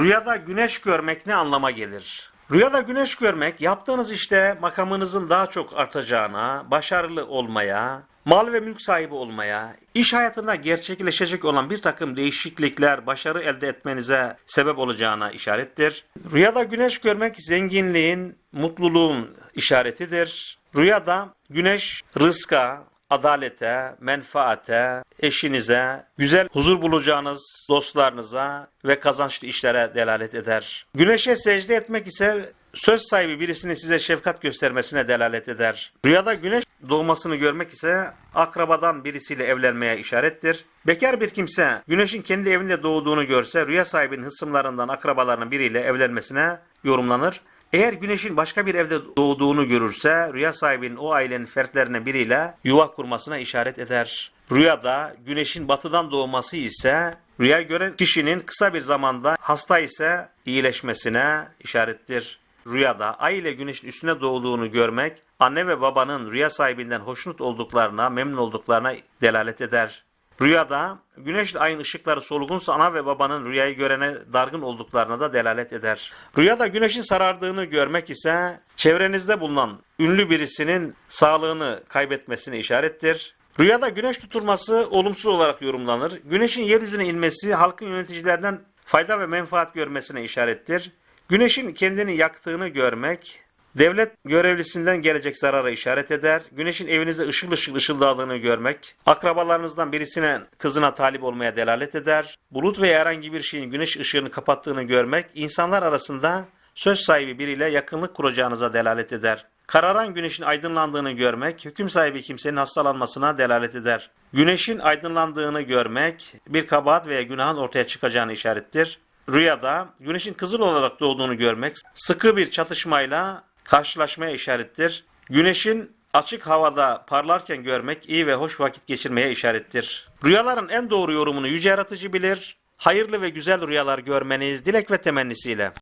Rüyada güneş görmek ne anlama gelir? Rüyada güneş görmek yaptığınız işte makamınızın daha çok artacağına, başarılı olmaya, mal ve mülk sahibi olmaya, iş hayatında gerçekleşecek olan bir takım değişiklikler, başarı elde etmenize sebep olacağına işarettir. Rüyada güneş görmek zenginliğin, mutluluğun işaretidir. Rüyada güneş rızka, adalete, menfaate, eşinize, güzel huzur bulacağınız dostlarınıza ve kazançlı işlere delalet eder. Güneşe secde etmek ise söz sahibi birisinin size şefkat göstermesine delalet eder. Rüyada güneş doğmasını görmek ise akrabadan birisiyle evlenmeye işarettir. Bekar bir kimse güneşin kendi evinde doğduğunu görse rüya sahibinin hısımlarından akrabalarının biriyle evlenmesine yorumlanır. Eğer güneşin başka bir evde doğduğunu görürse rüya sahibinin o ailenin fertlerine biriyle yuva kurmasına işaret eder. Rüyada güneşin batıdan doğması ise rüya gören kişinin kısa bir zamanda hasta ise iyileşmesine işarettir. Rüyada ay ile güneşin üstüne doğduğunu görmek anne ve babanın rüya sahibinden hoşnut olduklarına, memnun olduklarına delalet eder. Rüyada güneşle ayın ışıkları solgunsa ana ve babanın rüyayı görene dargın olduklarına da delalet eder. Rüyada güneşin sarardığını görmek ise çevrenizde bulunan ünlü birisinin sağlığını kaybetmesine işarettir. Rüyada güneş tutulması olumsuz olarak yorumlanır. Güneşin yeryüzüne inmesi halkın yöneticilerinden fayda ve menfaat görmesine işarettir. Güneşin kendini yaktığını görmek Devlet görevlisinden gelecek zarara işaret eder. Güneşin evinizde ışıl ışıl ışıldadığını görmek, akrabalarınızdan birisine kızına talip olmaya delalet eder. Bulut veya herhangi bir şeyin güneş ışığını kapattığını görmek, insanlar arasında söz sahibi biriyle yakınlık kuracağınıza delalet eder. Kararan güneşin aydınlandığını görmek, hüküm sahibi kimsenin hastalanmasına delalet eder. Güneşin aydınlandığını görmek, bir kabahat veya günahın ortaya çıkacağını işarettir. Rüyada güneşin kızıl olarak doğduğunu görmek, sıkı bir çatışmayla karşılaşmaya işarettir. Güneşin açık havada parlarken görmek iyi ve hoş vakit geçirmeye işarettir. Rüyaların en doğru yorumunu yüce yaratıcı bilir. Hayırlı ve güzel rüyalar görmeniz dilek ve temennisiyle.